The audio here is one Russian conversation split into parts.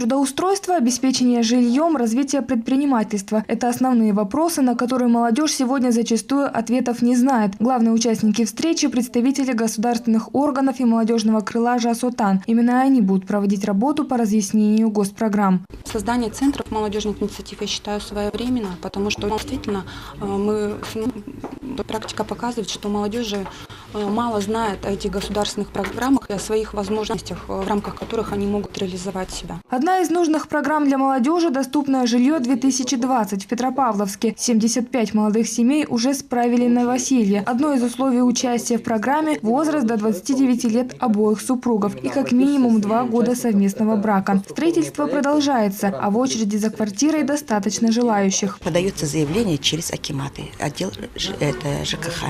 трудоустройства, обеспечение жильем, развитие предпринимательства – это основные вопросы, на которые молодежь сегодня зачастую ответов не знает. Главные участники встречи – представители государственных органов и молодежного крыла «Жасотан». Именно они будут проводить работу по разъяснению госпрограмм. Создание центров молодежных инициатив я считаю своевременно, потому что действительно э, мы, ну, практика показывает, что молодежи мало знает о этих государственных программах и о своих возможностях, э, в рамках которых они могут реализовать себя. Одна из нужных программ для молодежи – «Доступное жилье-2020» в Петропавловске. 75 молодых семей уже справили новоселье. Одно из условий участия в программе – возраст до 29 лет обоих супругов и как минимум два года совместного брака. Строительство продолжается, а в очереди за квартирой достаточно желающих. Подается заявление через Акиматы, отдел Ж- это ЖКХ.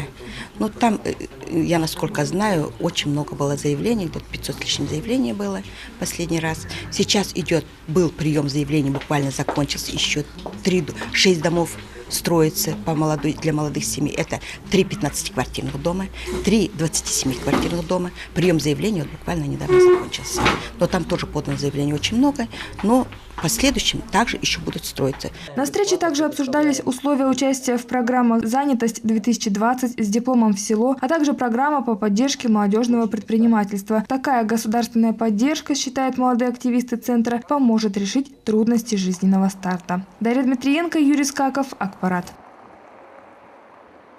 Ну, там, э, я насколько знаю, очень много было заявлений, где-то 500 с лишним заявлений было последний раз. Сейчас идет, был прием заявлений, буквально закончился, еще 3, 6 домов строится по молодой, для молодых семей. Это три 15-квартирных дома, три 27-квартирных дома. Прием заявлений вот буквально недавно закончился. Но там тоже подано заявлений очень много, но в последующем также еще будут строиться. На встрече также обсуждались условия участия в программах «Занятость-2020» с дипломом в село, а также программа по поддержке молодежного предпринимательства. Такая государственная поддержка, считают молодые активисты Центра, поможет решить трудности жизненного старта. Дарья Дмитриенко, Юрий Скаков, Акпарат.